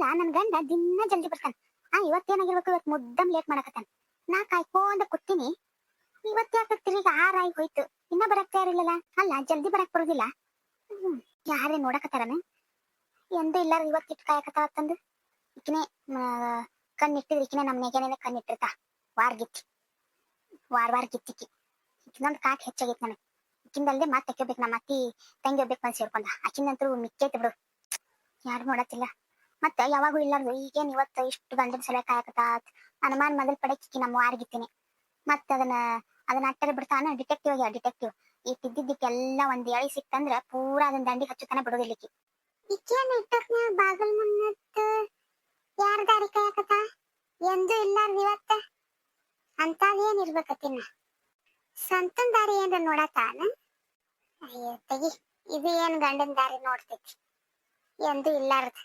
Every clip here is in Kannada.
ಅಲ್ಲ ನನ್ ಗಂಡ ದಿನ ಜಲ್ದಿ ಬರ್ತಾನ. ಆ ಇವತ್ತೇನಾಗಿರ್ಬೇಕು, ಇವತ್ ಮುದ್ದಮ್ ಲೇಟ್ ಮಾಡಕತ್ತಾನ. ನಾ ಕಾಯ್ಕೊಂಡ ಕೂತೀನಿ. ಯಾಕೆ ತಿರುಗಿ ಆರಾಗಿ ಹೋಯ್ತು. ಇನ್ನ ಬರಕ್ ತಯಾರಿಲ್ಲಲ್ಲ? ಅಲ್ಲ, ಜಲ್ದಿ ಬರಕ್ ಬರೋದಿಲ್ಲ? ಯಾರೇ ನೋಡಕತ್ತಾರನ? ಎಂದ ಇಲ್ಲಾರ ಇವತ್ ಇಟ್ ಕಾಯಕತ್ತಾವ ತಂದು. ಇಕಿನೇ ಕಣ್ಣಿಟ್ಟಿದ್ರೆ. ಇಕಿನೇ ನಮ್ ನೆಗೆನೇ ವಾರ್ ಗಿತ್ತಿ ವಾರ್ ವಾರ್ ಗಿತ್ತಿಕ್ಕಿ ಇಕಿನೊಂದ್ ಕಾಟ್ ಹೆಚ್ಚಾಗೈತ್ ನನಗೆ. ಇಕ್ಕಿಂದಲ್ದೆ ಮತ್ತೆ ತೆಕ್ಕೋಬೇಕು ನಮ್ಮ ಅತ್ತಿ ತಂಗಿ ಹೋಗ್ಬೇಕು ಬಂದ್ ಸೇರ್ಕೊಂಡ. ಅಕ್ಕಿಂದಂತೂ ಮಿಕ್ಕೈತೆ ಬಿಡು. ಯಾರು ನೋಡತ್ತಿಲ್ಲ. ಮತ್ತ ಯಾವಾಗೂ ಇಲ್ಲಾರ್ದು ಈಗೇನ್ ಇವತ್ತು ಇಷ್ಟು ಗಂಡನ ಸಲ ಕಾಯಕತ್ತಾತ್ ಅನುಮಾನ ಮೊದಲ್ ಪಡಕಿಕ್ಕಿ ನಮ್ಮ ವಾರ್ಗಿತ್ತೀನಿ. ಮತ್ತ ಅದನ್ನ ಅದನ್ನ ಅಟ್ಟರೆ ಬಿಡ್ತಾನ ಡಿಟೆಕ್ಟಿವ್ ಆಗ್ಯಾವ ಡಿಟೆಕ್ಟಿವ್ ಈ ತಿದ್ದಿದ್ದಕ್ಕೆಲ್ಲ ಒಂದ್ ಎಳಿ ಸಿಕ್ತಂದ್ರ ಪೂರಾ ಅದನ್ನ ದಂಡಿ ಹಚ್ಚುತ್ತಾನೆ ಬಿಡೋದಿಲ್ಲಿಕ್ಕಿ. ಈಕಿ ಈಕೇನ ಇಟ್ಟಕ್ನ ಬಾಗಲ್ ಮುನ್ನತ್ ಯಾರ ದಾರಿ ಕಾಯಕತ್ತ? ಎಂದು ಇಲ್ಲಾರ್ದ ಇವತ್ತ? ಅಂತದೇನ್ ಇರ್ಬೇಕತ್ತಿನ ಸಂತನ್ ದಾರಿ ಏನ್ರ ನೋಡತಾನ ಅಯ್ಯೋ ತೆಗಿ, ಇದು ಏನ್ ಗಂಡನ ದಾರಿ ನೋಡ್ತೈತಿ? ಎಂದು ಇಲ್ಲಾರ್ದ.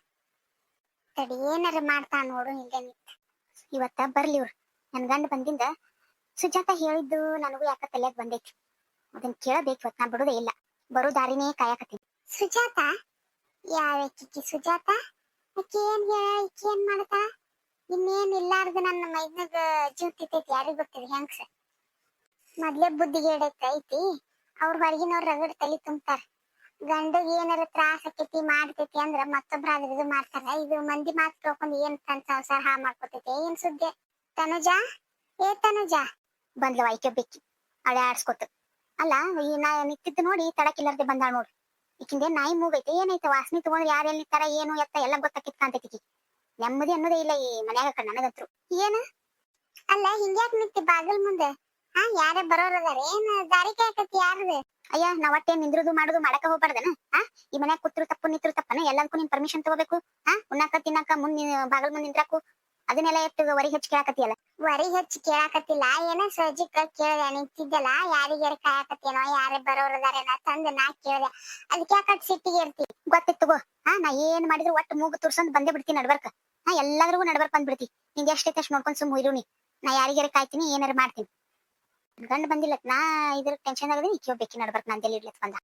ತಡಿ ಏನಾರ ಮಾಡ್ತಾ ನೋಡು ನಿಂತ. ಇವತ್ತ ಬರ್ಲಿ ಇವ್ರು. ನನ್ ಗಂಡ ಬಂದಿಂದ ಸುಜಾತ ಹೇಳಿದ್ದು ನನಗೂ ಯಾಕ ತಲೆಯಾಗ ಬಂದೈತಿ. ಅದನ್ನ ಕೇಳಬೇಕು ಇವತ್ತು ನಾ ಬಿಡುದೇ ಇಲ್ಲ. ಬರೋ ದಾರಿನೇ ಕಾಯಕತ್ತೀನಿ. ಸುಜಾತ? ಯಾವ ಕಿಕ್ಕಿ ಸುಜಾತ? ಆಕಿ ಏನ್ ಹೇಳ ಏನ್ ಮಾಡ್ತಾ? ಇನ್ನೇನ್ ಇಲ್ಲಾರ್ದ ನನ್ನ ಜೀವ ತಿತ್ತೈತಿ ಯಾರಿಗ್ ಗೊತ್ತಿದೆ ಹೆಂಗ್ಸ? ಮೊದ್ಲೇ ಬುದ್ಧಿಗೆ ಐತಿ ಅವ್ರ ಹೊರಗಿನವ್ರ ರಗಡ್ ತಲಿ ತುಂಬ್ತಾರ. ಗಂಡಗ್ ಏನಾರ ತ್ರಾಸ ಆಕೇತಿ ಮಾಡ್ತೇತಿ ಅಂದ್ರ ಮತ್ತೊಬ್ರ ಅದ್ರ ಇದು ಮಾಡ್ತಾರ. ಇದು ಮಂದಿ ಮಾತು ಕೇಳ್ಕೊಂಡ್ ಏನ್ ತನ್ ಸಂಸಾರ ಹಾ ಮಾಡ್ಕೊತೈತಿ ಏನ್ ಸುದ್ದಿ? ತನುಜ? ಏ ತನುಜ? ಬಂದ್ಲು ಐಕೆ ಬಿಕ್ಕಿ ಅಳೆ ಆಡ್ಸ್ಕೊತ. ಅಲ್ಲ ಈ ನಾ ನಿಂತಿದ್ದು ನೋಡಿ ತಡಕಿಲ್ಲರ್ದೆ ಬಂದಾಳ ನೋಡ್ರಿ ಈಕಿಂದೇ ನಾಯಿ ಮೂಗೈತೆ ಏನೈತೆ ವಾಸನೆ ತಗೊಂಡ್ರೆ ಯಾರು ಎಲ್ಲಿ ತರ ಏನು ಎತ್ತ ಎಲ್ಲ ಗೊತ್ತಾಕಿತ್ ಕಾಂತೈತಿ ನೆಮ್ಮದಿ ಅನ್ನೋದೇ ಇಲ್ಲ ಈ ಮನ್ಯಾಗ ಕಣ್ ನನಗಂತ್ರು. ಏನು? ಅಲ್ಲ ಹಿಂಗ್ಯಾಕ್ ನಿಂತಿ ಬಾಗಲ್ ಮುಂದೆ? ಹಾ ಯಾರೇ ಬರೋರದಾರ ಅದಾರ ಏನ್ ದಾರಿ ಕಾಯಕತ್ತಿ ಯಾರದು? ಅಯ್ಯ ನಾವ್ ಒಟ್ಟೆ ನಿಂದ್ರದು ಮಾಡುದು ಮಾಡಕ ಹೋಗ್ಬಾರ್ದನ? ಆ? ಈ ಮನ್ಯಾಗ ಕೂತ್ರು ತಪ್ಪು ನಿಂತ್ರು ತಪ್ಪನ? ಎಲ್ಲದಕ್ಕೂ ನಿನ್ ಪರ್ಮಿಷನ್ ತಗೋಬೇಕು? ಹಾ ಉಣ್ಣಾಕ ತಿನ್ನಾಕ ಮುಂದ್ ಬಾಗಲ್ ಮುಂದ್ ನಿಂದ್ರಾಕು ಅದನ್ನೆಲ್ಲ ಎತ್ತು ವರಿ ಹೆಚ್ಚು ಕೇಳಾಕತ್ತಿಯಲ್ಲ? ವರಿ ಹೆಚ್ಚು ಕೇಳಾಕತ್ತಿಲ್ಲ. ಏನ ಸಜ್ಜಿಕ ಕೇಳ್ದೆ ನಿಂತಿದ್ದಲ್ಲ? ಯಾರಿಗಾರ ಕಾಯಕತ್ತೇನೋ ಯಾರೇ ಬರೋರ್ ಅದಾರೇನ ತಂದ್ ನಾ ಕೇಳ್ದೆ. ಅದಕ್ಕೆ ಯಾಕಟ್ ಸಿಟ್ಟಿಗೆ ಇರ್ತಿ? ಗೊತ್ತಿತ್ತು ತಗೋ. ಹಾ ನಾ ಏನ್ ಮಾಡಿದ್ರು ಒಟ್ಟು ಮೂಗು ತುರ್ಸಂದ್ ಬಂದೇ ಬಿಡ್ತೀನಿ ನಡ್ಬರ್ಕ. ಹಾ ಎಲ್ಲಾದ್ರಿಗೂ ನಡ್ಬರ್ಕ್ ಬಂದ್ಬಿಡ್ತಿ ನಿಂಗೆ ಎಷ್ಟೈತೆ ಅಷ್ಟು ನೋಡ್ಕೊಂಡ್ ಸುಮ್ ಹುಯ್ರು ನೀ. ನಾ ಯಾರಿಗ್ಯಾರ ಕಾಯ್ತೀನಿ ಏನಾರ ಮಾಡ್ತೀನಿ. ಗಂಡ ಬಂದಿಲ್ಲ, ನಾ ಇದ್ರ ಟೆನ್ಷನ್ ಆಗದೆ ನೀ ಕೇಳ್ಬೇಕಿ ನಡ್ಬರ್ಕ್ ನಾನು ಎಲ್ಲಿ ಇಡ್ಲತ್ ಬಂದ.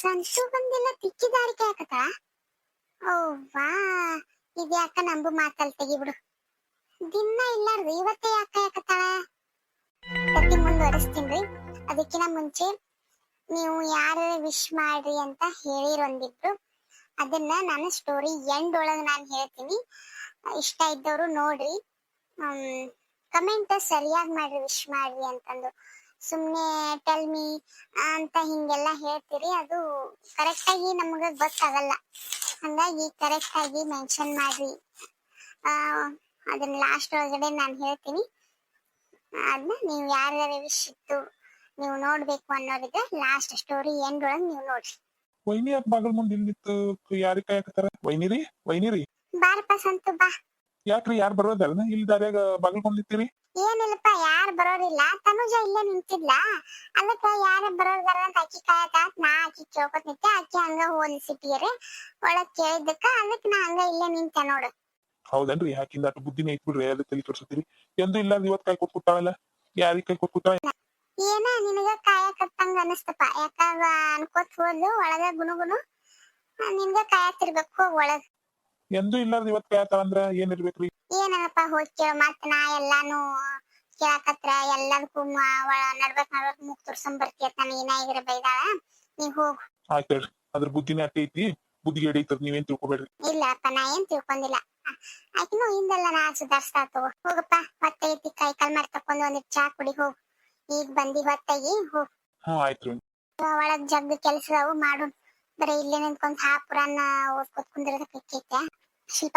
ಸಂತು ಬಂದಿಲ್ಲ, ತಿಕ್ಕಿ ತಿಕ್ಕಿದಾರಿಕೆ ಹಾಕತ ಓ ವಾ ಇದ್ಯಾಕ ನಂಬು ಮಾತಲ್ ತೆಗಿಬಿಡು. ದಿನ ಇಲ್ಲಾರ್ದು, ಇವತ್ತೇ ಯಾಕ ಯಾಕತ್ತಾಳ ಕತ್ತಿ ಮುಂದುವರಿಸ್ತೀನಿ ಅದಕ್ಕಿನ ಮುಂಚೆ ನೀವು ಯಾರ ವಿಶ್ ಮಾಡ್ರಿ ಅಂತ ಹೇಳಿರೊಂದಿಬ್ರು ಅದನ್ನ ನಾನು ಸ್ಟೋರಿ ಎಂಡ್ ಒಳಗೆ ನಾನು ಹೇಳ್ತೀನಿ. ಇಷ್ಟ ಇದ್ದವರು ನೋಡ್ರಿ. ಕಮೆಂಟ್ ಸರಿಯಾಗಿ ಮಾಡ್ರಿ ವಿಶ್ ಮಾಡ್ರಿ ಅಂತಂದು ಸುಮ್ನೆ ಟೆಲ್ ಮೀ ಅಂತ ಹಿಂಗೆಲ್ಲ ಹೇಳ್ತೀರಿ ಅದು ಕರೆಕ್ಟ್ ಆಗಿ ನಮ್ಗೆ ಗೊತ್ತಾಗಲ್ಲ. ಹಂಗಾಗಿ ಕರೆಕ್ಟ್ ಆಗಿ ಮೆನ್ಷನ್ ಮಾಡ್ರಿ. ಅದನ್ನ ಲಾಸ್ಟ್ ಒಳಗಡೆ ನಾನು ಹೇಳ್ತೀನಿ. ಅದನ್ನ ನೀವು ಯಾರ್ಯಾರ ವಿಶ್ ಇತ್ತು ನೀವು ನೋಡ್ಬೇಕು ಅನ್ನೋರಿಗೆ ಲಾಸ್ಟ್ ಸ್ಟೋರಿ ಎಂಡ್ ಒಳಗೆ ನೀವು ನೋಡ್ರಿ. ವೈನಿ ಯಾಕೆ ಬಾಗಲ್ ಮುಂದ್ ನಿಂದಿತ್ತು ಕೈ ಕಾಯಕತ್ತಾರ? ವೈನಿರಿ ವೈನಿರಿ. ಬಾರಪ್ಪ ಸಂತು ಬಾ. ಯಾಕ್ರಿ ಯಾರ್ ಬರೋದಲ್ಲ ಇಲ್ಲಿ ದಾರ್ಯಾಗ ಬಾಗಲ್ ಮುಂದ್ ನಿಂತೀರಿ ಏನಿಲ್ಲಪ್ಪ ಯಾರು ಬರೋರಿಲ್ಲ. ತನುಜ ಇಲ್ಲೇ ನಿಂತಿದ್ಲ. ಅದಕ್ಕ ಯಾರ ಬರೋದಾರ ಅಂತ ಅಕ್ಕಿ ಕಾಯಕ ನಾ ಅಕ್ಕಿ ಚೌಕತ್ ನಿಂತೆ. ಅಕ್ಕಿ ಹಂಗ ಹೋಲ್ ಸಿಟಿಯರಿ ಒಳಗ್ ಕೇಳಿದ್ದಕ್ಕ ಅದಕ್ ನಾ ಹಂಗ ಇಲ್ಲೇ ನಿಂತೆ ನೋಡು. ಹೌದನ್ರಿ? ಯಾಕಿಂದ ಅಷ್ಟು ಬುದ್ಧಿನೇ ಐತ್ ಬಿಡ್ರಿ ಅದಕ್ಕೆ ತಲೆ ತೋರಿಸ್ತೀರಿ ಎಂದು ಇಲ್ಲ ಇವತ್ ಕೈ ಕೊಟ್ಬಿಟ್ಟಾವಲ್ಲ ಯಾರಿಗ್ ಕೈ ಕೊಟ್ ಏನಾ ನಿನಗ ಕಟ್ಟಂಗ ಅನಸ್ತಪ್ಪ. ಯಾಕಾಗ ಅನ್ಕೋತ್ ಹೋದ್ಲು ಒಳಗ ಗುನುಗುನು ಆ, ನಿನ್ಗ ಕಾಯತಿರ್ಬೇಕು ಹೋಗ್ ಒಳಗ್. ಎಂದು ಇಲ್ಲಾರ್ದ ಇವತ್ತು ಕೇಳ್ತಾವ ಅಂದ್ರ ಏನ್ ಇರ್ಬೇಕ್ರಿ? ಏನಪ್ಪ ಹೋಗಿ ಕೇಳೋ. ಮತ್ ನಾ ಎಲ್ಲಾನು ಕೇಳಕತ್ರ ಎಲ್ಲದಕ್ಕೂ ನಡ್ಬೇಕ್ ನಡ್ಬೇಕ್ ಮುಗ್ ತುರ್ಸಂಬ ಬರ್ತೀಯ ತಾನ ಏನಾಗಿರ ಬೈದಾಳ. ನೀ ಹೋಗ್. ಆಯ್ತ್ ಹೇಳ್ರಿ. ಅದ್ರ ಬುದ್ಧಿನೇ ಅಟ್ಟೆ ಐತಿ ಬುದ್ಧಿಗೆ ಎಡೈತದ ನೀವೇನ್ ತಿಳ್ಕೊಬೇಡ್ರಿ. ಇಲ್ಲಪ್ಪ ನಾ ಏನ್ ತಿಳ್ಕೊಂಡಿಲ್ಲ. ಆಕಿನೂ ಹಿಂದೆಲ್ಲ ನಾ ಸುಧಾರಿಸ್ತಾ ತಗೋ. ಹೋಗಪ್ಪ ಹೊತ್ತೈತಿ ಕೈ ಕಾಲ್ ಮಾಡಿ ತಕೊಂಡ್ ಒಂದಿಟ್ ಚಾ ಕುಡಿ ಹೋಗು. ಈಗ ಬಂದಿ ಹೊತ್ತಾಗಿ ಹೋಗ್. ಹ್ಮ್ ಆಯ್ತ್ರಿ ಒಳಗ್ ಜಗ್ ಕೆಲ್ಸದವು ಮಾಡು. ಬರೀ ಇಲ್ಲೇ ನಿಂತ್ಕೊಂಡ್ ಹಾ ಪುರಾಣ ಓದ್ಕೊತ್ ಕಿಕ್ಕೈತೆ ಶಿಲ್ಪ,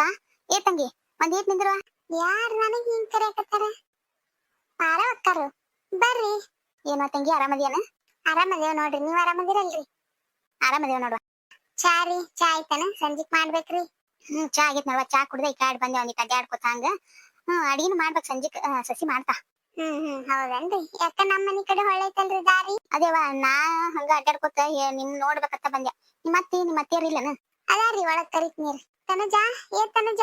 ಏ ತಂಗಿ, ಒಂದ್ ಏಟ್ ನಿಂದ್ರು. ಯಾರ್ ನನಗ್ ಹಿಂಗ್ ಕರೆಯಕತ್ತಾರ ಪಾರ ಒಕ್ಕಾರು ಬರ್ರಿ. ಏನೋ ತಂಗಿ ಆರಾಮದೇನ ಆರಾಮದೇವ್ ನೋಡ್ರಿ, ನೀವ್ ಆರಾಮದಿರಲ್ರಿ? ಆರಾಮದೇವ್ ನೋಡುವ. ಚಾ ರೀ, ಚಾ ಆಯ್ತಾನ? ಸಂಜಿಕ್ ಮಾಡ್ಬೇಕ್ರಿ? ಹ್ಮ್, ಚಾ ಆಗೈತ್ ನೋಡುವ. ಚಾ ಕುಡ್ದ ಈ ಕಾಡ್ ಬಂದೆ ಒಂದಿಟ್ ಅಡ್ಡಾಡ್ಕೊತ ಹಂಗ. ಹ್ಮ್, ಅಡಿಗೆನ ಮಾಡ್ಬೇಕ್ ಸಂಜಿಕ್ ಸಸಿ ಮಾಡ್ತಾ. ಹ್ಮ್ ಹ್ಮ್ ಹೌದನ್ರಿ. ಯಾಕ ನಮ್ಮ ಮನಿ ಕಡೆ ಹೊಳ್ಳೈತಲ್ರಿ ದಾರಿ? ಅದೇವ ನಾ ಹಂಗ ಅಡ್ಡಾಡ್ಕೊತ ಏ- ನಿಮ್ ನೋಡ್ಬೇಕಂತ ಬಂದೆ. ನಿಮ್ಮ ಅತ್ತಿ ನಿಮ್ಮ ಅತ್ತಿಯರ್ ಇಲ್ಲನ? ಅದಾರಿ ಒಳಗ್ ಕರಿತ್ ನೀರ್ ತನುಜ ಏ ತನುಜ?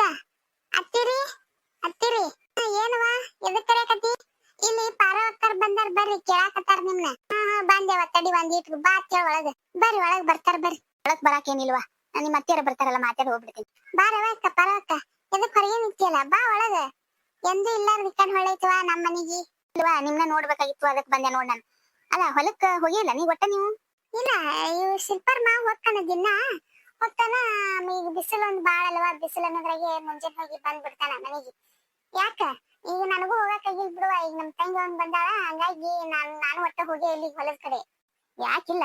ಅತ್ತಿರಿ ಅತ್ತಿರಿ. ಹ, ಏನವ ಎದಕ್ ಕರೆಯಕತ್ತಿ? ಇಲ್ಲಿ ಪಾರವಕ್ಕರ್ ಬಂದಾರ ಬರ್ರಿ ಕೇಳಾಕತ್ತಾರ ನಿಮ್ನ. ಹಾ ಹಾ ಬಂದೇವ ತಡಿ ಒಂದಿಟ್ ಬಾ ಅತ್ತೇಳ ಒಳಗ. ಬರ್ರಿ ಒಳಗ್ ಬರ್ತಾರ ಬರ್ರಿ. ಒಳಗ್ ಬರಾಕ್ ಏನಿಲ್ವಾ ನಿಮ್ಮ ಅತ್ತಿಯರ ಬರ್ತಾರಲ್ಲ ಮಾತಾಡಿ ಹೋಗ್ಬಿಡ್ತೀನಿ. ಬಾರವ ಅಕ್ಕ ಪರವಕ್ಕ ಎದಕ್ ಅಲ್ಲ ಬಾ ಒಳಗ. ಎಂದು ಇಲ್ಲಾರ ವಿಕಣ್ ಹೊಳೈತವ ನಮ್ಮ ಮನಿಗೆ? ಇಲ್ವಾ, ನಿಮ್ನ ನೋಡ್ಬೇಕಾಗಿತ್ತು ಅದಕ್ಕೆ ಬಂದೆ ನೋಡ್ ನಾನು. ಅಲ್ಲ, ಹೊಲಕ್ಕ ಹೋಗಿಲ್ಲ ನೀ ಒಟ್ಟ ನೀವು? ಇಲ್ಲ ಇವ್ ಶಿಲ್ಪರ್ ಮಾ ಹೋಗ್ತಾನ ದಿನ. ಹೋಗ್ತಾನ ಈಗ ಬಿಸಿಲು ಒಂದ್ ಬಾಳ ಅಲ್ವಾ ಬಿಸಿಲು ಅನ್ನೋದ್ರಾಗೆ ಮುಂಜಾನೆ ಹೋಗಿ ಬಂದ್ ಬಿಡ್ತಾನ ಮನೆಗೆ. ಯಾಕ? ಈಗ ನನಗೂ ಹೋಗಕ್ಕಾಗಿಲ್ ಬಿಡುವ, ಈಗ ನಮ್ ತಂಗಿ ಒಂದ್ ಬಂದಾಳ, ಹಂಗಾಗಿ ನಾನ್, ನಾನು ಒಟ್ಟ ಹೋಗಿ ಇಲ್ಲಿ ಹೊಲದ ಕಡೆ. ಯಾಕಿಲ್ಲ?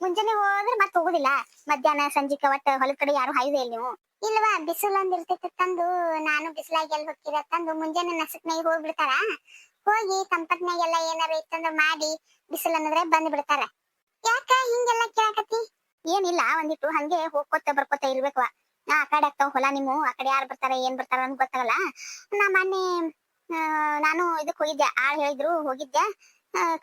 ಮುಂಜಾನೆ ಹೋದ್ರೆ ಮತ್ತೆ ಹೋಗುದಿಲ್ಲ. ಮಧ್ಯಾಹ್ನ, ಸಂಜಿಕ ಒಟ್ಟ ಹೊಲದ ಕಡೆ ಯಾರು ಹಾಯ್ದೆ ಇಲ್ಲ ನೀವು. ಇಲ್ವಾ ಬಿಸಿಲು ಒಂದ್ ಇರ್ತೈತಿ ತಂದು, ನಾನು ಬಿಸಿಲಾಗಿ ಎಲ್ಲಿ ಹೊಕ್ಕಿರ ತಂದು, ಮುಂಜಾನೆ ನಸಕ್ನಾಗ ಹೋಗ್ಬಿಡ್ತಾರ? ಹೋಗಿ ತಂಪತ್ನಾಗೆಲ್ಲ ಏನಾರ ಇತ್ತಂದ್ರ ಮಾಡಿ ಬಿಸಿಲು ಅನ್ನೋದ್ರೆ ಬಂದ್ ಬಿಡ್ತಾರ ಯಾಕ ಹಿಂಗೆಲ್ಲ ಕೇಳಕತ್ತಿ? ಏನಿಲ್ಲ, ಒಂದಿಟ್ಟು ಹಂಗೆ ಹೋಗ್ಕೋತ ಬರ್ಕೋತ ಇರ್ಬೇಕು. ಆ ಕಡೆ ಆಗ್ತಾವ ಹೊಲ ನಿಮ್ಮ, ಆ ಕಡೆ ಯಾರು ಬರ್ತಾರ, ಏನ್ ಬರ್ತಾರ ಅಂತ ಗೊತ್ತಾಗಲ್ಲ. ನಾ ಮೊನ್ನೆ ನಾನು ಇದಕ್ ಹೋಗಿದ್ದೆ, ಆಳ್ ಹೇಳಿದ್ರು, ಹೋಗಿದ್ದೆ.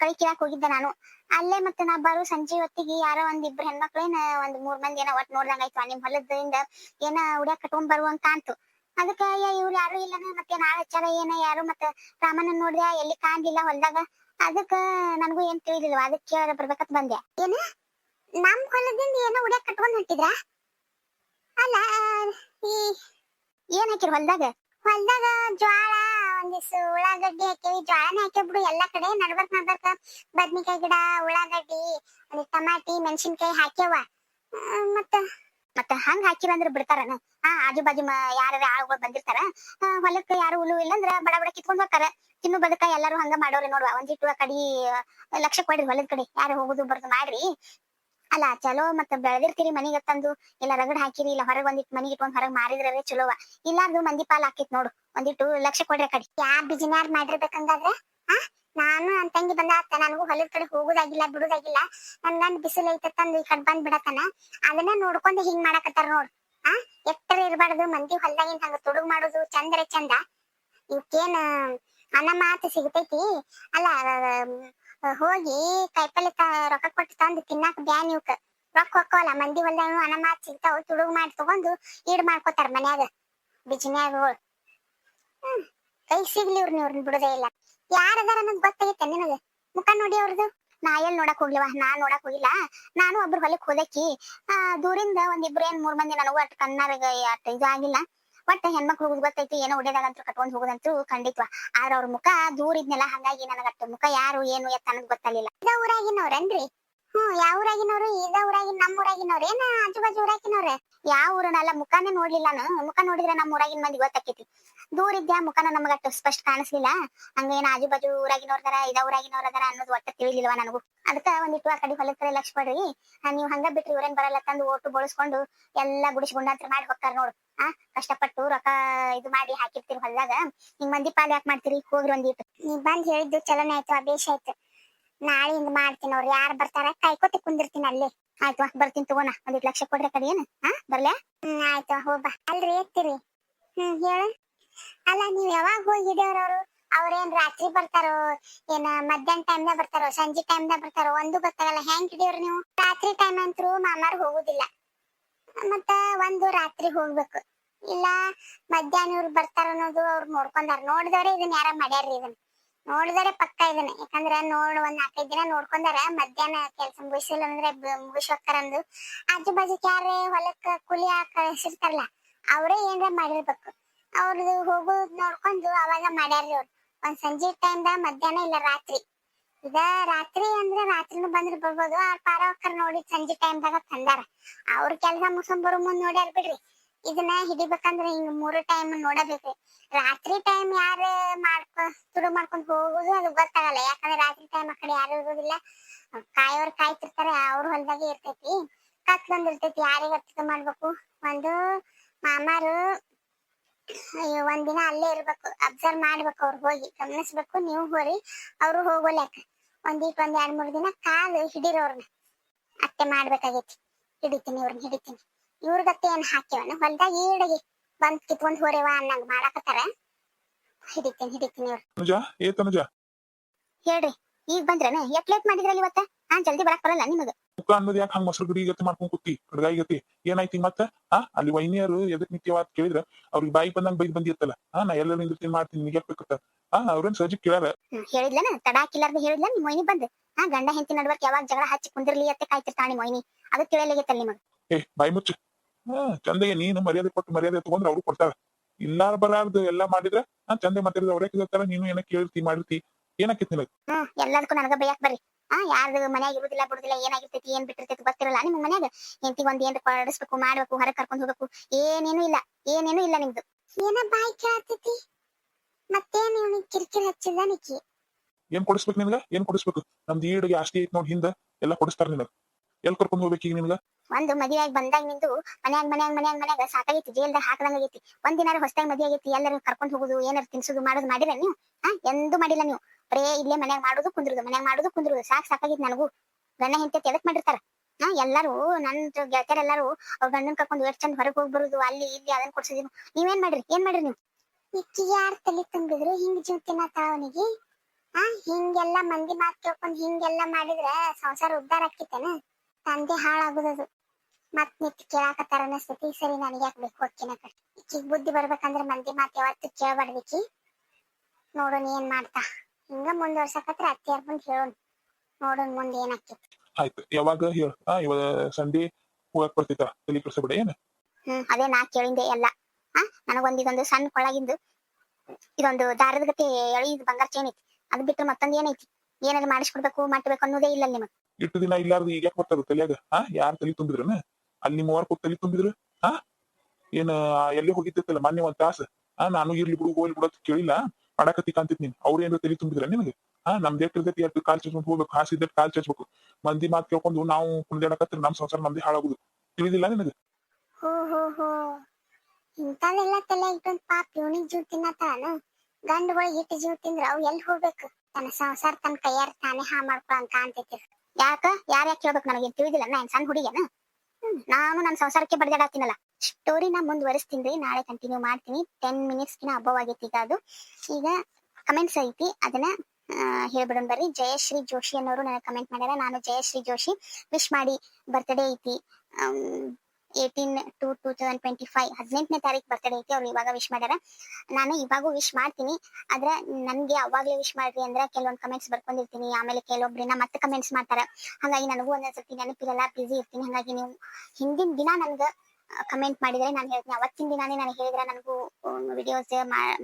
ಕೈ ಕಿಳಾಕ್ ಹೋಗಿದ್ದೆ ನಾನು. ಅಲ್ಲೇ ಮತ್ತೆ ನಾ ಬರೋ ಸಂಜೆ ಹೊತ್ತಿಗೆ ಯಾರೋ ಒಂದ್ ಇಬ್ರು ಹೆಣ್ಮಕ್ಳೇನ ಒಂದ್ ಮೂರ್ ಮಂದಿ ಏನೋ ಒಟ್ ನೋಡ್ದಂಗ ಆಯ್ತು ನಿಮ್ ಹೊಲದಿಂದ ಏನ ಉಡ್ಯಾಕ್ ಕಟ್ಕೊಂಡ್ ಬರುವಂತ ಕಾಣ್ತು ಅದಕ್ಕ ಇವ್ರು ಯಾರು ಇಲ್ಲ ಮತ್ತೆ ನಾಳೆ ಹಚ್ಚಾರ ಏನ ಯಾರು ಮತ್ತ ರಾಮನ ನೋಡ್ದೆ ಎಲ್ಲಿ ಕಾಣ್ಲಿಲ್ಲ ಹೊಲ್ದಾಗ. ಅದಕ್ಕ ನನಗೂ ಏನ್ ತಿಳಿದಿಲ್ವ ಅದಕ್ಕೆ ಕೇಳ ಬರ್ಬೇಕಂತ ಬಂದೆ. ಏನ? ನಮ್ ಹೊಲದಿಂದ ಏನೋ ಉಡ್ಯಾಕ್ ಕಟ್ಕೊಂಡ್ ಹೊಂಟಿದ್ರ? ಅಲ್ಲ ಈ ಏನ್ ಹಾಕಿರ್ ಹೊಲ್ದಾಗ? ಹೊಲ್ದಾಗ ಜ್ವಾಳ ಒಂದಿಷ್ಟು ಉಳ್ಳಾಗಡ್ಡಿ ಹಾಕಿವಿ. ಜ್ವಾಳನೇ ಹಾಕಿಬಿಡು ಎಲ್ಲಾ ಕಡೆ ನಡ್ಬರ್ಕ್ ನಡ್ಬರ್ಕ. ಬದ್ನಿಕಾಯಿ ಗಿಡ, ಉಳ್ಳಾಗಡ್ಡಿ ಅಲ್ಲಿ ಟಮಾಟಿ, ಮೆಣಸಿನ್ಕಾಯಿ ಹಾಕ್ಯವ. ಮತ್ತ ಮತ್ತ ಹಂಗ ಹಾಕಿ ಅಂದ್ರ ಬಿಡ್ತಾರನ ಆ, ಆಜು ಬಾಜು ಯಾರ ಆಳುಗಳು ಬಂದಿರ್ತಾರ ಹೊಲಕ್ಕ ಯಾರು ಹುಲ್ಲು ಇಲ್ಲಂದ್ರ ಬಡ ಬಡ ಕಿತ್ಕೊಂಡ್ ಹೋಗ್ತಾರ. ತಿನ್ನು ಬದಕ ಎಲ್ಲಾರು ಹಂಗ ಮಾಡೋರಿ ನೋಡುವ. ಒಂದಿಟ್ಟು ಕಡಿ, ಲಕ್ಷ ಕೊಡ್ರಿ ಹೊಲದ ಕಡೆ. ಯಾರು ಹೋಗುದು, ಬರ್ದು ಮಾಡ್ರಿ. ಅಲ್ಲ ಚಲೋ ಮತ್ತ ಬೆಳೆದಿರ್ತೀರಿ ಮನಿಗೆ ತಂದು ಇಲ್ಲ ರಗಡ್ ಹಾಕಿರಿ, ಇಲ್ಲ ಹೊರಗ್ ಒಂದಿಟ್ ಮನಿಗೆ ಇಟ್ಕೊಂಡ್ ಹೊರಗ್ ಮಾರಿದ್ರೆ ಚಲೋವ. ಇಲ್ಲಾರ್ದು ಮಂದಿ ಪಾಲ್ ಹಾಕಿತ್ ನೋಡು, ಒಂದಿಟ್ಟು ಲಕ್ಷ ಕೊಡ್ರಿ ಕಡಿ. ಯಾ ಬಿಜಿನಾರ್ ಮಾಡಿರ್ಬೇಕಂದ್ರೆ ಆ? ನಾನು ನನ್ ತಂಗಿ ಬಂದಾತ ನನಗೂ ಹೊಲದ ಕಡೆ ಹೋಗುದಾಗಿಲ್ಲ, ಬಿಡುದಾಗಿಲ್ಲ. ನನ್ ಗಂಡ ಬಿಸಿಲು ಐತೆ ತಂದು ಈ ಕಡೆ ಬಂದ್ ಬಿಡತನ. ಅದನ್ನ ನೋಡ್ಕೊಂಡು ಹಿಂಗ್ ಮಾಡಕತ್ತಾರ ನೋಡ್. ಆ? ಎತ್ತರ ಇರಬಾರ್ದು, ಮಂದಿ ಹೊಲ್ದಾಗಿಂದ ಹಂಗ ತುಡುಗ್ ಮಾಡುದು, ಚಂದ್ರೆ ಚಂದ. ಇವಕ್ಕೇನ್ ಅನ್ನ ಮಾತು ಸಿಗತೈತಿ. ಅಲ್ಲ ಹೋಗಿ ಕಾಯಿಪಲ್ಲೆ ರೊಕ್ಕ ಕೊಟ್ಟು ತಂದು ತಿನ್ನಾಕ ಬ್ಯಾನ್ ಇವಕ್ ರೊಕ್ಕ ಹೊಕ್ಕವಲ್ಲ ಮಂದಿ ಹೊಲ್ದಾಗ ಅನ್ನ ಮಾತ್ ಸಿಗ್ತಾವ ತುಡುಗ್ ಮಾಡಿ ತಗೊಂಡು ಈಡ್ ಮಾಡ್ಕೋತಾರ ಮನ್ಯಾಗ. ಬಿಜಿನ್ಯಾಗಗಳು ಹ್ಮ್, ಕೈ ಸಿಗ್ಲಿ ಇವ್ರನ್ನ ಇವ್ರನ್ನ ಬಿಡುದೇ ಇಲ್ಲ. ಯಾರದಾರ ಅನ್ನೋದು ಗೊತ್ತಾಗೈತೆ ನಿನಗ? ಮುಖ ನೋಡಿ ಅವ್ರದ್ದು ನಾ ಎಲ್ ನೋಡಕ್ ಹೋಗ್ಲಿವ? ನಾ ನೋಡಕ್ ಹೋಗಿಲ್ಲ. ನಾನು ಒಬ್ರು ಹೊಲಕ್ ಹೋದಕ್ಕಿ ಆ, ದೂರಿಂದ ಒಂದಿಬ್ರು ಏನ್ ಮೂರ್ ಮಂದಿ ನನಗೂ ಅಟ್ ಕಣ್ಣಾಗ ಅಟ್ ಇದಾಗಿಲ್ಲ ಒಟ್ಟ ಹೆಣ್ಮಕ್ಳು ಗೊತ್ತೈತಿ ಏನೋ ಉಡ್ಯದಾಗಂತೂ ಕಟ್ಕೊಂಡ್ ಹೋಗೋದಂತೂ ಖಂಡಿತ್ವ. ಆದ್ರ ಅವ್ರ ಮುಖ ದೂರ ಇದ್ನೆಲ್ಲ ಹಂಗಾಗಿ ಅಷ್ಟು ಮುಖ ಯಾರು ಏನು ಎತ್ತ ಅನ್ನೋದ್ ಗೊತ್ತಾಗ್ಲಿಲ್ಲ ಇದ ಊರಾಗಿನವ್ರನ್ರಿ? ಹ್ಮ್ ಯಾವ ಊರಾಗಿನವ್ರು? ಇದ ಊರಾಗಿನ ನಮ್ಮ ಊರಾಗಿನವ್ರ? ಏನ ಆಜು ಬಾಜು ಊರಾಗಿನವ್ರ? ಯಾವ ಊರನಲ್ಲ ಮುಖಾನೇ ನೋಡ್ಲಿಲ್ಲ ನಾನು. ಮುಖ ನೋಡಿದ್ರೆ ನಮ್ಮ ಊರಾಗಿನ ಮಂದಿ ಗೊತ್ತಾಕೈತಿ. ದೂರ ಇದ್ಯಾ? ಮುಖನ ನಮಗಟ್ಟು ಸ್ಪಷ್ಟ ಕಾಣಿಸ್ಲಿಲ್ಲ. ಹಂಗ ಏನ್ ಆಜು ಬಾಜು ಊರಾಗಿನವ್ರದಾರ ಇದ ಊರಾಗಿನವ್ರದಾರ ಅನ್ನೋದು ಒಟ್ಟ ತಿಳಿಲಿಲ್ವ ನನಗೂ. ಅದಕ್ಕ ಒಂದಿಟ್ಟು ಆ ಕಡೆ ಕಡೆ ಲಕ್ಷ ಪಡ್ರಿ. ನೀವ್ ಹಂಗ ಬಿಟ್ರಿ ಇವ್ರೇನ್ ಬರಲ್ಲ ತಂದು ಓಟು ಬಳಸ್ಕೊಂಡು ಎಲ್ಲಾ ಗುಡಿಸ್ಕೊಂಡಂತ್ರ ಮಾಡಿ ಹೋಗ್ತಾರ ನೋಡು. ಆ, ಕಷ್ಟಪಟ್ಟು ರೊಕ್ಕ ಇದು ಮಾಡಿ ಹಾಕಿರ್ತೀರಿ ಹೊಲ್ದಾಗ. ಹಿಂಗ್ ಮಂದಿ ಪಾಲ್ ಯಾಕೆ ಮಾಡ್ತೀರಿ? ಹೋಗ್ರಿ ಒಂದಿಟ್ಟು ನೀವ್ ಬಂದ್ ಹೇಳಿದ್ದು ಚಲನ ಆಯ್ತು ಅಭೇಷ ಆಯ್ತು. ನಾಳೆಯಿಂದ ಮಾಡ್ತೀನಿ ಅವ್ರು. ಯಾರು ಬರ್ತಾರ? ಕಾಯ್ಕೋತ ಕುಂದಿರ್ತೀನಿ ಅಲ್ಲೇ. ಆಯ್ತು ಬರ್ತೀನಿ ತಗೋಣ. ಒಂದಿಟ್ ಲಕ್ಷ ಕೊಡ್ರಿ ಕಡೆ ಏನು? ಹಾ ಬರ್ಲ್ಯಾ? ಹ್ಮ್, ಆಯ್ತು ಹೋಗ್ಬಾ ಅಲ್ರಿ, ಎತ್ತಿರಿ. ಹ್ಮ್, ಹೇಳು. ಅಲ್ಲ, ನೀವ್ ಯಾವಾಗ ಹೋಗಿದ್ದೇವ್ರ ಅವ್ರು ಅವ್ರೇನ್ ರಾತ್ರಿ ಬರ್ತಾರೋ, ಏನ ಮಧ್ಯಾಹ್ನ ಟೈಮ್ದಾಗ ಬರ್ತಾರೋ, ಸಂಜೆ ಟೈಮ್ದಾಗ ಬರ್ತಾರೋ, ಒಂದು ಗೊತ್ತಾಗಲ್ಲ. ಹೆಂಗ್ ಹಿಡಿಯೋರು ನೀವು? ರಾತ್ರಿ ಟೈಮ್ ಅಂತೂ ಮಾಮಾರ್ ಹೋಗುದಿಲ್ಲ. ಮತ್ತ ಒಂದು ರಾತ್ರಿ ಹೋಗ್ಬೇಕು. ಇಲ್ಲ, ಮಧ್ಯಾಹ್ನ ಇವ್ರು ಬರ್ತಾರ ಅನ್ನೋದು ಅವ್ರು ನೋಡ್ಕೊಂಡಾರ. ನೋಡಿದವ್ರೆ ಇದನ್ನ ಯಾರ ಮಾಡ್ಯಾರ್ರಿ ಇದನ್ನ ನೋಡಿದರೆ ಪಕ್ಕ ಇದನ್ನ ಯಾಕಂದ್ರ ನೋಡ್ ಒಂದ್ ನಾಲ್ಕೈದು ದಿನ ನೋಡ್ಕೊಂಡಾರ, ಮಧ್ಯಾಹ್ನ ಕೆಲ್ಸ ಮುಗಿಸಿಲ್ಲ ಅಂದ್ರೆ ಮುಗಿಸ್ ಆಜು ಬಾಜು ಯಾರೇ ಹೊಲಕ್ಕ ಕೂಲಿ ಕಳಿಸಿರ್ತಾರಲ್ಲ ಅವರೇ ಏನಾರ ಮಾಡಿರ್ಬೇಕು. ಅವ್ರದ್ದು ಹೋಗೋದ್ ನೋಡ್ಕೊಂಡು ಅವಾಗ ಮಾಡ್ಯಾರ್ರಿ ಅವ್ರು. ಒಂದ್ ಸಂಜೆ ಟೈಮ್ದಾಗ ಮಧ್ಯಾಹ್ನ ಇಲ್ಲ ರಾತ್ರಿ. ಇದ ರಾತ್ರಿ ಅಂದ್ರೆ ರಾತ್ರಿನೂ ಬಂದ್ರೆ ಬರ್ಬೋದು. ಆ ಪಾರವಕ್ಕರ್ ನೋಡಿ ಸಂಜೆ ಟೈಮ್ದಾಗ ತಂದಾರ. ಅವ್ರ ಕೆಲಸ ಮುಗಿಸ್ಕೊಂಡ್ ಬರೋ ಮುಂದ್ ನೋಡ್ಯಾರ ಬಿಡ್ರಿ. ಇದನ್ನ ಹಿಡಿಬೇಕಂದ್ರೆ ಹಿಂಗ್ ಮೂರು ಟೈಮ್ ನೋಡಬೇಕ್ರಿ. ರಾತ್ರಿ ಟೈಮ್ ಯಾರು ಮಾಡ್ಕೊ ಶುರು ಮಾಡ್ಕೊಂಡ್ ಹೋಗುದು ಅದು ಗೊತ್ತಾಗಲ್ಲ. ಯಾಕಂದ್ರೆ ರಾತ್ರಿ ಟೈಮ್ ಆ ಕಡೆ ಯಾರು ಇರೋದಿಲ್ಲ. ಕಾಯೋರ್ ಕಾಯ್ತಿರ್ತಾರೆ. ಅವ್ರ ಹೊಲ್ದಾಗೆ ಇರ್ತೈತಿ. ಕತ್ಲೊಂದ್ ಇರ್ತೈತಿ. ಯಾರಿಗ ಅರ್ಥ ಮಾಡ್ಬೇಕು? ಒಂದು ಮಾಮಾರು ಅಯ್ಯೋ ಒಂದಿನ ಅಲ್ಲೇ ಇರ್ಬೇಕು ಅಬ್ಸರ್ವ್ ಮಾಡ್ಬೇಕು ಅವ್ರು ಹೋಗಿ ಗಮನಿಸ್ಬೇಕು ನೀವು ಹೋರಿ ಅವ್ರು ಹೋಗೋಲ್ಯಾಕ ಒಂದೀಟ್ ಒಂದ್ ಎರಡ್ ಮೂರ್ ದಿನ ಕಾಲು ಹಿಡಿರೋರ್ನ. ಅತ್ತೆ ಮಾಡ್ಬೇಕಾಗೈತಿ ಹಿಡಿತೀನಿ ಇವ್ರನ್ನ ಹಿಡಿತೀನಿ. ಇವ್ರಿಗತ್ತೆ ಏನ್ ಹಾಕ್ಯವನ? ಹೊಲ್ದಾಗ ಈಡಗಿ ಬಂದ್ ಕಿತ್ಕೊಂಡ್ ಹೋರೆವಾ ಅನ್ನಂಗ್ ಮಾಡಾಕತ್ತಾರ. ಹಿಡಿತೀನಿ ಹಿಡಿತೀನಿ ಇವ್ರ ತನುಜ ಏ ತನುಜ. ಹೇಳ್ರಿ ಈಗ ಬಂದ್ರೇನ? ಎಟ್ ಲೇಟ್ ಮಾಡಿದ್ರಲ್ಲ ಇವತ್ತ? ನಾನ್ ಜಲ್ದಿ ಬರಕ್ ಬರಲ್ಲ ನಿಮಗ. ಮುಖ ಅನ್ನೋದು ಯಾಕೆ ಹಂಗ ಮೊಸರು ಗಡಿ ಗತಿ ಮಾಡ್ಕೊಂಡ್ ಕೂತಿ? ಕಡ್ಗಾಯಿ ಗತಿ ಏನಾಯ್ತಿ ಮತ್ತ? ಆ ಅಲ್ಲಿ ವೈನಿಯರು ಎದಕ್ ನಿತ್ಯವಾದ ಕೇಳಿದ್ರ? ಅವ್ರಿಗೆ ಬಾಯಿ ಬಂದಂಗ ಬೈದ್ ಬಂದಿರ್ತಲ್ಲ ಹಾ ನಾ ಎಲ್ಲರೂ ನಿಂದಿರ್ತೀನಿ ಮಾಡ್ತೀನಿ ನಿಗೆ ಬೇಕತ್ತ ಆ ಅವ್ರೇನ್ ಸಹಜ ಕೇಳ್ಯಾರ ಹೇಳಿದ್ಲನ ತಡಾಕಿಲ್ಲಾರ್ದ ಹೇಳಿದ್ಲ? ನಿಮ್ ಮೊಯ್ನಿ ಬಂದ್. ಹಾ ಗಂಡ ಹೆಂಡತಿ ನಡ್ವರ್ಕ್ ಯಾವಾಗ ಜಗಳ ಹಚ್ಚಿ ಕುಂದಿರ್ಲಿ ಅತ್ತೆ ಕಾಯ್ತಿರ್ತಾಳೆ ನಿಮ್ ಮೊಯ್ನಿ ಅದು ತಿಳಿಯಲಾಗೈತಲ್ಲ ನಿಮಗ? ಏ ಬಾಯಿ ಮುಚ್ಚು. ಹಾ ಚಂದಗೆ ನೀನು ಮರ್ಯಾದೆ ಕೊಟ್ಟು ಮರ್ಯಾದೆ ತಗೊಂಡ್ರೆ ಅವ್ರು ಕೊಡ್ತಾರ. ಇಲ್ಲಾರ ಬರಾರ್ದು ಎಲ್ಲಾ ಮಾಡಿದ್ರ ಆ ಚಂದ ಮಾತಾಡಿದ್ರೆ ಅವ್ರೇ ಕೇಳ್ತಾರ ನೀನು ಏನ ಕೇಳ್ತಿ ಮಾಡಿರ್ತಿ. ಏನಕ್ಕೆ ನಿನಗ? ಹ್ಮ್ ಎಲ್ಲದಕ್ಕೂ ನನಗ ಬೈಯಾಕ್ ಬರ್ರಿ. ಆ ಯಾರ್ದು ಮನ್ಯಾಗ ಇರುದಿಲ್ಲ ಬಿಡುದಿಲ್ಲ ಏನಾಗಿರ್ತೈತಿ ಏನ್ ಬಿಟ್ಟಿರ್ತೈತಿ ಗೊತ್ತಿರಲ್ಲ. ನಿಮ್ ಮನ್ಯಾಗ ಹೆಂಡತಿಗ್ ಒಂದ್ ಏನ್ ಪಡಿಸ್ಬೇಕು ಮಾಡ್ಬೇಕು ಹೊರಗ್ ಕರ್ಕೊಂಡ್ ಹೋಗ್ಬೇಕು ಏನೇನು ಇಲ್ಲ ಏನೇನು ಇಲ್ಲ ನಿಮ್ದು. ಏನ ಬಾಯಿ ಕೇಳತೈತಿ? ಮತ್ತೇನ್ ಇವ್ನಿಗ್ ಕಿರಿಕಿರಿ ಹಚ್ಚಿದ ನಿಕ್ಕಿ ಏನ್ ಕೊಡಿಸ್ಬೇಕು ನಿಮ್ಗ ಏನ್ ಕೊಡಿಸ್ಬೇಕು? ನಮ್ದು ಈಡಿಗೆ ಆಸ್ತಿ ಐತ್ ನೋಡಿ ಹಿಂದ ಎಲ್ಲಾ ಕೊಡಿಸ್ತಾರ ನಿನಗ. ಎಲ್ ಕರ್ಕೊಂಡ್ ಹೋಗ್ಬೇಕು ಈಗ ನಿಮ್ಗೆ ಒಂದು ಮದುವೆಯಾಗಿ ಬಂದಾಗ ನಿಂದು ಮನ್ಯಾಗ ಮನ್ಯಾಗ ಮನ್ಯಾಗ ಮನ್ಯಾಗ ಸಾಕಾಗೈತಿ ಜೈಲ್ದಾಗ ಹಾಕದಂಗ ಆಗೈತಿ. ಒಂದ್ ದಿನಾರ ಹೊಸದಾಗಿ ಮದುವೆ ಆಗೈತಿ ಎಲ್ಲರೂ ಕರ್ಕೊಂಡ್ ಹೋಗುದು ಏನಾರ ತಿನ್ಸುದು ಮಾಡೋದು ಮಾಡಿರ ನೀವು? ಹಾ ಎಂದೂ ಮಾಡಿಲ್ಲ ನೀವು. ಬರೇ ಇಲ್ಲೇ ಮನ್ಯಾಗ ಮಾಡುದು ಕುಂದ್ರುದು ಮನ್ಯಾಗ ಮಾಡುದು ಕುಂದ್ರುದು. ಸಾಕ್ ಸಾಕಾಗಿತ್ತು ನನಗೂ. ಗಂಡ ಹೆಂಡತಿ ಎದಕ್ ಮಾಡಿರ್ತಾರ. ಹಾ ಎಲ್ಲಾರು ನನ್ ಗೆಳತಿಯರ್ ಎಲ್ಲಾರು ಅವ್ರ ಗಂಡನ್ ಕರ್ಕೊಂಡು ಎಷ್ಟ್ ಚಂದ ಹೊರಗೆ ಹೋಗಿ ಬರುದು ಅಲ್ಲಿ ಇಲ್ಲಿ ಅದನ್ನ ಕೊಡ್ಸಿದೀನಿ. ನೀವೇನ್ ಮಾಡ್ರಿ? ಏನ್ ಮಾಡ್ರಿ ನೀವು? ಇಕ್ಕಿ ಯಾರ್ ತಲೆ ತುಂಬಿದ್ರು ಹಿಂಗ್ ಜೀವ ತಾವನಿಗೆ? ಅವನಿಗೆ ಆ ಹಿಂಗೆಲ್ಲ ಮಂದಿ ಮಾತ್ ಕೇಳ್ಕೊಂಡ್ ಹಿಂಗೆಲ್ಲಾ ಮಾಡಿದ್ರ ಸಂಸಾರ ಉದ್ದಾರ ಆಕ್ಕಿತೇನ ತಂದೆ ಹಾಳಾಗುದದು. ಮತ್ ನಿತ್ ಕೇಳಾಕತ್ತಾರ ಅನಸ್ತೈತಿ ಸರಿ ನನಗೆ ಯಾಕೆ ಬೇಕು? ಹೊಕ್ಕಿನ ಕಡೆ ಈಕಿಗ್ ಬುದ್ಧಿ ಬರ್ಬೇಕಂದ್ರ ಮಂದಿ ಮಾತ್ ಯಾವತ್ತು ಕೇಳಬಾರ್ದಿಕ್ಕಿ ನೋಡೋಣ ಏನ್ ಮಾಡ್ತಾ? ಹಿಂಗ ಮುಂದುವರ್ಸಕತ್ರ ಅತ್ತಿಯರ್ ಬಂದ್ ಹೇಳೋಣ ನೋಡೋಣ ಮುಂದೆ ಏನಾಕೈತಿ ಆಯ್ತು ಯಾವಾಗ ಹೇಳ? ಆ ಇವಾಗ ಸಂಡೆ ಹೋಗಕ್ ಬರ್ತಿತ್ತ? ತಲಿ ಬಿಡ ಏನ? ಹ್ಮ್ ಅದೇ ನಾ ಕೇಳಿಂದೆ ಎಲ್ಲ. ಆ ನನಗೊಂದ್ ಇದೊಂದು ಸಣ್ಣ ಕೊಳಗಿಂದು ಇದೊಂದು ದಾರದ ಗತಿ ಎಳಿ ಬಂಗಾರ ಚೇನ್ ಐತಿ. ಅದ್ ಬಿಟ್ರೆ ಮತ್ತೊಂದ್ ಏನೈತಿ? ಏನಾದ್ರು ಮಾಡಿಸ್ಕೊಡ್ಬೇಕು ಮಾಡ್ಬೇಕು ಅನ್ನೋದೇ ಇಲ್ಲ ನಿಮಗ್. ಇಟ್ಟು ದಿನ ಇಲ್ಲಾರ್ದು ಈಗ ಯಾಕೆ ಬರ್ತದ ತಲಿಯಾಗ? ಹಾ, ಯಾರ ತಲಿ ತುಂಬಿದ್ರನ? ಅಲ್ಲಿ ಮೂವರ್ ಕೊಟ್ಟು ತಲೆ ತುಂಬಿದ್ರು? ಹಾ? ಏನ್ ಎಲ್ಲಿ ಹೋಗಿತ್ತಲ್ಲ ಮೊನ್ನೆ ಒಂದ್ ತಾಸ? ಹಾ, ನಾನು ಇರ್ಲಿ ಬಿಡು, ಹೋಗ್ಲಿ ಬಿಡು ಅಂತ ಕೇಳಿಲ್ಲ. ಮಾಡಾಕತ್ತಿ ಕಾಂತಿದ್ ನೀನ್. ಅವ್ರ ಏನ್ರ ತಲೆ ತುಂಬಿದ್ರ ನಿನಗೆ? ಹಾ, ನಮ್ ಎಷ್ಟ್ ಇರ್ತೈತಿ ಎಷ್ಟು ಕಾಲ್ ಚಚ್ಕೊಂಡ್ ಹೋಗ್ಬೇಕು. ಹಾಸಿದ್ದಟ್ ಕಾಲ್ ಚಚ್ಬೇಕು ಮಂದಿ ಮಾತ್ ಕೇಳ್ಕೊಂಡು ನಾವು ಕುಂದಾಡಕತ್ರ ನಮ್ ಸಂಸಾರ ಮಂದಿ ಹಾಳಾಗುದು. ತಿಳಿದಿಲ್ಲ ನಿನಗೆ? ಹೋ ತಲೆ ಪಾಪ ಜೀವ ಗಂಡುಗಳು ಇಟ್ಟು ಜೀವ ತಿಂದ್ರ ಅವ್ ಎಲ್ಲಿ ಹೋಗ್ಬೇಕು? ತನ್ನ ಸಂಸಾರ ತನ್ನ ಕೈಯಾರ ತಾನೇ ಹಾ ಮಾಡ್ಕೊಳಂತ ಕಾಣ್ತೈತಿ. ಯಾಕ? ಯಾರ ಯಾಕೆ ಹೇಳ್ಬೇಕು ನನಗೆ? ತಿಳಿದಿಲ್ಲ. ನಾ ಸಣ್ಣ ಹುಡುಗಿಯನ? ನಾನು ನನ್ನ ಸಂಸಾರಕ್ಕೆ ಬಡ್ದಾಡತ್ತೀನಲ್ಲ. ನಾ ಮುಂದುವರಿಸ್ತೀನಿ ನಾಳೆ ಕಂಟಿನ್ಯೂ ಮಾಡ್ತೀನಿ. ಟೆನ್ ಮಿನಿಟ್ಸ್ ಕಿನ ಆಗೈತಿ ಈಗ ಅದು. ಈಗ ಕಮೆಂಟ್ಸ್ ಐತಿ. ಅದನ್ನ ಹೇಳ್ಬಿಡೋಣ ಬರ್ರಿ. ಜಯಶ್ರೀ ಜೋಶಿ ಅನ್ನೋರು ನನಗೆ ಕಮೆಂಟ್ ಮಾಡ್ಯಾರ. ನಾನು ಜಯಶ್ರೀ ಜೋಶಿ ವಿಶ್ ಮಾಡಿ ಬರ್ತ್ಡೇ ಐತಿ. Eighteen two two thousand twenty five ಹದಿನೆಂಟನೇ ತಾರೀಕು ಬರ್ತಡೇ ಐತಿ, ಅವ್ರು ಇವಾಗ ವಿಶ್ ಮಾಡ್ಯಾರ. ನಾನು ಇವಾಗೂ ವಿಶ್ ಮಾಡ್ತೀನಿ, ಆದ್ರೆ ನನ್ಗೆ ಅವಾಗ್ಲೇ ವಿಶ್ ಮಾಡ್ರಿ ಅಂದ್ರೆ ಕೆಲವೊಂದು ಕಮೆಂಟ್ಸ್ ಬರ್ಕೊಂಡಿರ್ತೀನಿ, ಆಮೇಲೆ ಕೆಲವೊಬ್ರಿನ ಮತ್ತೆ ಕಮೆಂಟ್ಸ್ ಮಾಡ್ತಾರೆ. ಹಾಗಾಗಿ ನನಗೂ ಒಂದೊಂದ್ಸತಿ ನೆನಪಿರಲ್ಲ ಬಿಜಿ ಇರ್ತೀನಿ, ಹಾಗಾಗಿ ನೀವು ಹಿಂದಿನ ದಿನ ನನ್ಗೆ ಕಮೆಂಟ್ ಮಾಡಿದ್ರೆ ನಾನು ಹೇಳ್ತೀನಿ. ಅವತ್ತಿನ ದಿನಾನೇ ನಾನು ಹೇಳಿದ್ರೆ ನನಗೂ ವಿಡಿಯೋಸ್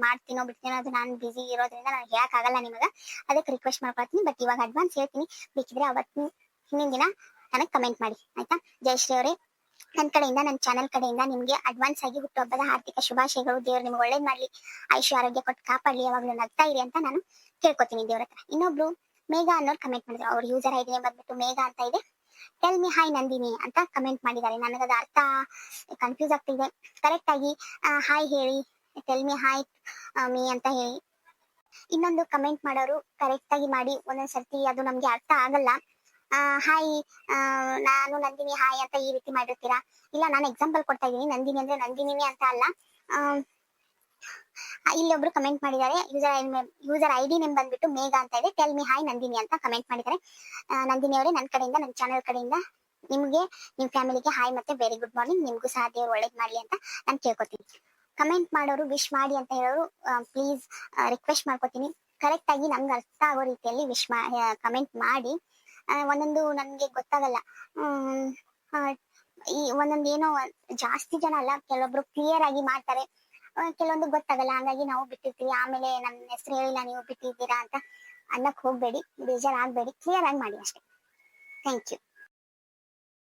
ಮಾಡ್ತೀನೋ ಬಿಡ್ತೀನೋ ಅದು ನಾನು ಬಿಸಿ ಇರೋದ್ರಿಂದ ನಾನು ಹೇಳಕ್ಕಾಗಲ್ಲ ನಿಮಗೆ. ಅದಕ್ಕೆ ರಿಕ್ವೆಸ್ಟ್ ಮಾಡ್ಕೊಳ್ತೀನಿ ಬಟ್ ಇವಾಗ ಅಡ್ವಾನ್ಸ್ ಹೇಳ್ತೀನಿ. ಬೇಕಿದ್ರೆ ಅವತ್ತಿನ, ಹಿಂದಿನ ದಿನ ನನಗೆ ಕಮೆಂಟ್ ಮಾಡಿ. ಆಯ್ತಾ? ಜಯಶ್ರೀ ಅವರೇ. ನನ್ನ ಕಡೆಯಿಂದ ನನ್ನ ಚಾನೆಲ್ ಕಡೆಯಿಂದ ನಿಮ್ಗೆ ಅಡ್ವಾನ್ಸ್ ಆಗಿ ಹುಟ್ಟುಹಬ್ಬದ ಆರ್ಥಿಕ ಶುಭಾಶಯಗಳು ದೇವ್ರು. ನಿಮ್ಗೆ ಒಳ್ಳೇದ್ ಮಾಡಲಿ. ಆಯುಷ್ಯ, ಆರೋಗ್ಯ ಕೊಟ್ಟು ಕಾಪಾಡ್ಲಿ. ಯಾವಾಗ್ಲೂ ನಗ್ತಾ ಇರಿ ಅಂತ ನಾನು ಕೇಳ್ಕೊತೀನಿ ದೇವ್ರ ಹತ್ರ. ಇನ್ನೊಬ್ರು ಮೇಘ ಅನ್ನೋರು ಕಮೆಂಟ್ ಮಾಡಿದ್ರು. ಅವ್ರ ಯೂಸರ್ ಐಡಿ ಬಂದ್ಬಿಟ್ಟು ಮೇಘಾ ಅಂತ ಇದೆ. ಟೆಲ್ ಮಿ ಹಾಯ್ ನಂದಿನಿ ಅಂತ ಕಮೆಂಟ್ ಮಾಡಿದ್ದಾರೆ. ನನಗೆ ಅದು ಅರ್ಥ ಕನ್ಫ್ಯೂಸ್ ಆಗ್ತಿದೆ. ಕರೆಕ್ಟ್ ಆಗಿ ಹಾಯ್ ಹೇಳಿ. ಟೆಲ್ ಮಿ ಹಾಯ್ ಮೀ ಅಂತ ಹೇಳಿ. ಇನ್ನೊಂದು ಕಮೆಂಟ್ ಮಾಡೋರು ಕರೆಕ್ಟ್ ಆಗಿ ಮಾಡಿ ಒಂದೊಂದ್ಸರ್ತಿ ಅದು ನಮ್ಗೆ ಅರ್ಥ ಆಗಲ್ಲ. ಹಾಯ್ ನಾನು ನಂದಿನಿ ಹಾಯ್ ಅಂತ ಈ ರೀತಿ ಮಾಡಿರ್ತೀರಾ? ಇಲ್ಲ, ನಾನು ಎಕ್ಸಾಂಪಲ್ ಕೊಡ್ತಾ ಇದ್ದೀನಿ. ನಂದಿನಿ ಅಂದ್ರೆ ನಂದಿನಿನೇ ಅಂತ ಅಲ್ಲ. ಇಲ್ಲೊಬ್ರು ಕಮೆಂಟ್ ಮಾಡಿದ್ದಾರೆ. User user I D name ಬಂದ್ಬಿಟ್ಟು ಮೇಘ ಅಂತ ಇದೆ. ಟೆಲ್ ಮಿ ಹಾಯ್ ನಂದಿನಿ ಅಂತ ಕಮೆಂಟ್ ಮಾಡಿದ್ದಾರೆ. ನಂದಿನಿ ಅವರೇ ನನ್ನ ಕಡೆಯಿಂದ ನನ್ನ ಚಾನೆಲ್ ಕಡೆಯಿಂದ ನಿಮಗೆ ನಿಮ್ಮ ಫ್ಯಾಮಿಲಿಗೆ ಹಾಯ್ ಮತ್ತೆ ವೆರಿ ಗುಡ್ ಮಾರ್ನಿಂಗ್ ನಿಮ್ಗೂ ಸಹ ದೇವ್ರು ಒಳ್ಳೇದ್ ಮಾಡಿ ಅಂತ ನಾನು ಕೇಳ್ಕೊತೀನಿ. ಕಮೆಂಟ್ ಮಾಡೋರು ವಿಶ್ ಮಾಡಿ ಅಂತ ಹೇಳೋರು ಪ್ಲೀಸ್ ರಿಕ್ವೆಸ್ಟ್ ಮಾಡ್ಕೊತೀನಿ. ಕರೆಕ್ಟ್ ಆಗಿ ನಮ್ಗೆ ಅರ್ಥ ಆಗೋ ರೀತಿಯಲ್ಲಿ ವಿಶ್ ಮಾ ಕಮೆಂಟ್ ಮಾಡಿ. ಒಂದೊಂದು ನನ್ಗೆ ಗೊತ್ತಾಗಲ್ಲ. ಈ ಒಂದೊಂದು ಏನೋ ಜಾಸ್ತಿ ಜನ ಅಲ್ಲ, ಕೆಲವೊಬ್ರು ಕ್ಲಿಯರ್ ಆಗಿ ಮಾಡ್ತಾರೆ. ಕೆಲವೊಂದು ಗೊತ್ತಾಗಲ್ಲ, ಹಂಗಾಗಿ ನಾವು ಬಿಟ್ಟಿರ್ತೀವಿ. ಆಮೇಲೆ ನನ್ನ ಹೆಸರು ಹೇಳಿಲ್ಲ, ನೀವು ಬಿಟ್ಟಿದ್ದೀರಾ ಅಂತ ಅನ್ನಕ್ ಹೋಗ್ಬೇಡಿ, ಬೇಜಾರಾಗ್ಬೇಡಿ ಕ್ಲಿಯರ್ ಆಗಿ ಮಾಡಿ ಅಷ್ಟೇ. Thank you